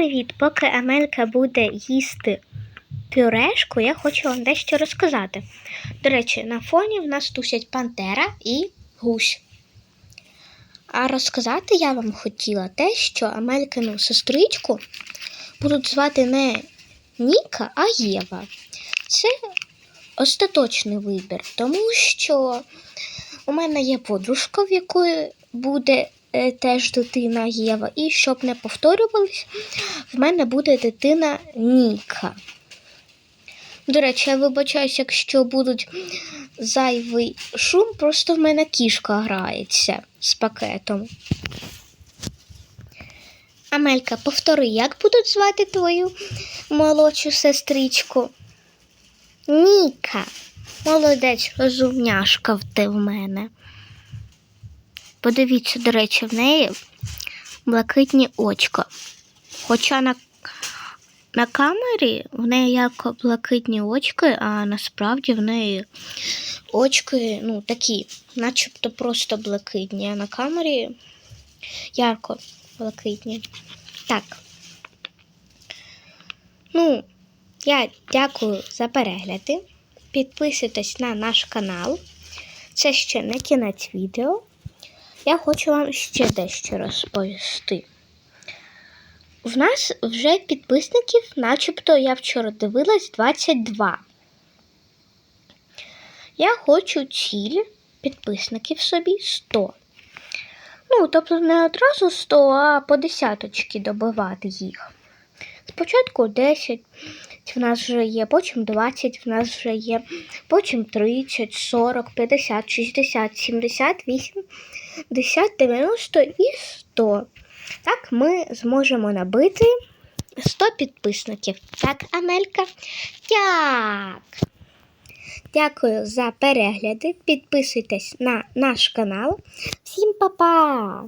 привіт! Поки Амелька буде їсти пюрешку, я хочу вам дещо розказати. До речі, на фоні в нас тусять пантера і гусь. А розказати я вам хотіла те, що Амелькину сестричку будуть звати не Ніка, а Єва. Це остаточний вибір, тому що у мене є подружка, в якої буде теж дитина Єва. І щоб не повторювалось, в мене буде дитина Ніка. До речі, я вибачаюсь, якщо будуть зайвий шум, просто в мене кішка грається з пакетом. Амелька, повтори, як будуть звати твою молодшу сестричку? Ніка. Молодець, розумняшка ти в мене. Подивіться, до речі, в неї блакитні очка. Хоча на, на камері в неї як блакитні очки, а насправді в неї очки, ну, такі, начебто просто блакитні, а на камері ярко блакитні. Так. Ну, я дякую за перегляди. Підписуйтесь на наш канал. Це ще не кінець відео. Я хочу вам ще дещо розповісти. В нас вже підписників, начебто я вчора дивилась 22. Я хочу ціль підписників собі 100. Ну, тобто не одразу 100, а по десяточки добивати їх. Спочатку 10 в нас вже є, потім 20 в нас вже є, потім 30, 40, 50, 60, 70, 80, 90 і 100. Так ми зможемо набити 100 підписників. Так, Амелька? Так. Дякую за перегляди. Підписуйтесь на наш канал. Всім па-па!